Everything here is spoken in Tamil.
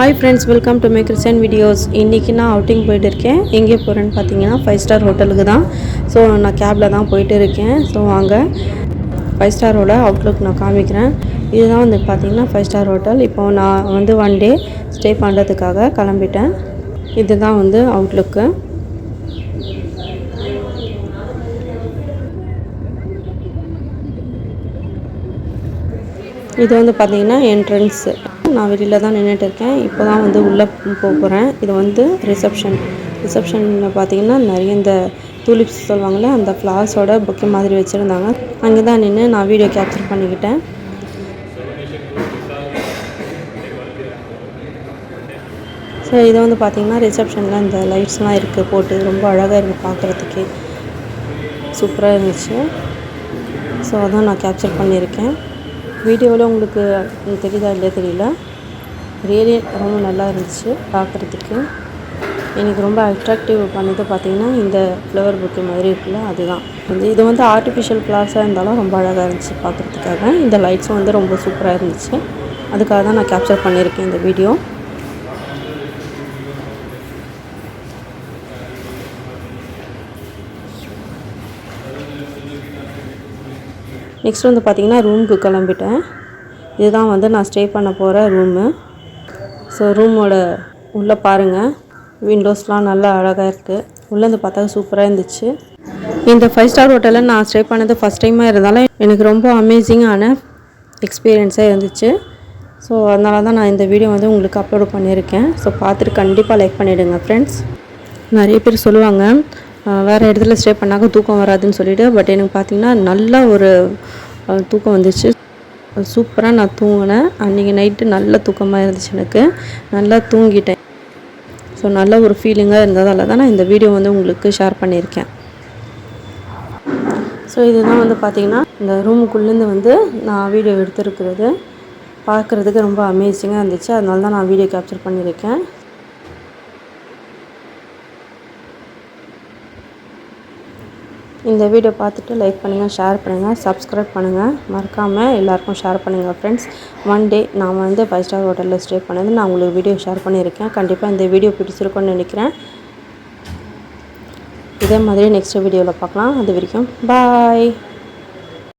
Hi friends welcome to my Christian videos இன்றைக்கி நான் அவுட்டிங் போயிட்டு இருக்கேன் எங்கே போகிறேன்னு பார்த்தீங்கன்னா ஃபைவ் ஸ்டார் ஹோட்டலுக்கு தான். ஸோ நான் கேபில் தான் போயிட்டு இருக்கேன் ஸோ வாங்க ஃபைவ் ஸ்டாரோட அவுட்லுக் நான் காமிக்கிறேன். இதுதான் வந்து பார்த்தீங்கன்னா ஃபைவ் ஸ்டார் ஹோட்டல் இப்போ நான் வந்து ஒன் டே ஸ்டே பண்ணுறதுக்காக கிளம்பிட்டேன். இதுதான் வந்து அவுட்லுக்கு இது வந்து பார்த்தீங்கன்னா என்ட்ரன்ஸு நான் வெளியில் தான் நின்றுட்டு இருக்கேன். இப்போ தான் வந்து உள்ளே போக போகிறேன் இது வந்து ரிசப்ஷன் ரிசப்ஷனில் பார்த்தீங்கன்னா நிறைய இந்த டூலிப்ஸ் சொல்லுவாங்கள்ல அந்த ஃப்ளவர்ஸோட பொக்கே மாதிரி வச்சுருந்தாங்க. அங்கே தான் நின்று நான் வீடியோ கேப்சர் பண்ணிக்கிட்டேன். ஸோ இது வந்து பார்த்திங்கன்னா ரிசப்ஷனில் இந்த லைட்ஸ்லாம் இருக்குது போட்டு ரொம்ப அழகாக இருக்குது பார்க்குறதுக்கே சூப்பராக இருந்துச்சு. ஸோ அதான் நான் கேப்சர் பண்ணியிருக்கேன். வீடியோவில் உங்களுக்கு தெரியுதா இல்லையா தெரியல. ரியலி ரொம்ப நல்லா இருந்துச்சு பார்க்குறதுக்கு. எனக்கு ரொம்ப அட்ராக்டிவ் பண்ணது பார்த்திங்கன்னா இந்த ஃப்ளவர் புக்கு மாதிரி இருக்குல்ல அதுதான். வந்து இது வந்து ஆர்டிஃபிஷியல் ஃப்ளவர்ஸாக இருந்தாலும் ரொம்ப அழகாக இருந்துச்சு பார்க்குறதுக்காக. இந்த லைட்ஸும் வந்து ரொம்ப சூப்பராக இருந்துச்சு. அதுக்காக தான் நான் கேப்சர் பண்ணியிருக்கேன் இந்த வீடியோ நெக்ஸ்ட் வந்து பார்த்திங்கன்னா ரூமுக்கு கிளம்பிட்டேன். இதுதான் வந்து நான் ஸ்டே பண்ண போகிற ரூமு ஸோ ரூமோட உள்ளே பாருங்கள் விண்டோஸ்லாம் நல்லா அழகாக இருக்குது உள்ளேருந்து பார்த்தா சூப்பராக இருந்துச்சு. இந்த ஃபைவ் ஸ்டார் ஹோட்டலில் நான் ஸ்டே பண்ணது ஃபஸ்ட் டைமாக இருந்தாலும் எனக்கு ரொம்ப அமேசிங்கான எக்ஸ்பீரியன்ஸாக இருந்துச்சு. ஸோ அதனால தான் நான் இந்த வீடியோ வந்து உங்களுக்கு அப்லோட் பண்ணியிருக்கேன். ஸோ பார்த்துட்டு கண்டிப்பாக லைக் பண்ணிவிடுங்க ஃப்ரெண்ட்ஸ் நிறைய பேர் சொல்லுவாங்க வேறு இடத்துல ஸ்டே பண்ணாக்க தூக்கம் வராதுன்னு சொல்லிவிட்டு பட் எனக்கு பார்த்தீங்கன்னா நல்ல ஒரு தூக்கம் வந்துச்சு. சூப்பராக நான் தூங்கினேன். அன்றைக்கி நைட்டு நல்ல தூக்கமாக இருந்துச்சு எனக்கு. நல்லா தூங்கிட்டேன். ஸோ நல்ல ஒரு ஃபீலிங்காக இருந்ததால தான் நான் இந்த வீடியோ வந்து உங்களுக்கு ஷேர் பண்ணியிருக்கேன். ஸோ இதுதான் வந்து பார்த்திங்கன்னா இந்த ரூமுக்குள்ளேருந்து வந்து நான் வீடியோ எடுத்துருக்கிறது. பார்க்குறதுக்கு ரொம்ப அமேசிங்காக இருந்துச்சு. அதனால தான் நான் வீடியோ கேப்சர் பண்ணியிருக்கேன். இந்த வீடியோ பார்த்துட்டு லைக் பண்ணுங்கள் ஷேர் பண்ணுங்கள் சப்ஸ்கிரைப் பண்ணுங்கள் மறக்காமல் எல்லாருக்கும் ஷேர் பண்ணுங்கள் ஃப்ரெண்ட்ஸ் ஒன் டே நான் வந்து ஃபைவ் ஸ்டார் ஹோட்டலில் ஸ்டே பண்ணது. நான் உங்களுக்கு வீடியோ ஷேர் பண்ணியிருக்கேன். கண்டிப்பாக இந்த வீடியோ பிடிச்சிருக்கோன்னு நினைக்கிறேன். இதே மாதிரி நெக்ஸ்ட் வீடியோவில் பார்க்கலாம். அது வரைக்கும் பாய்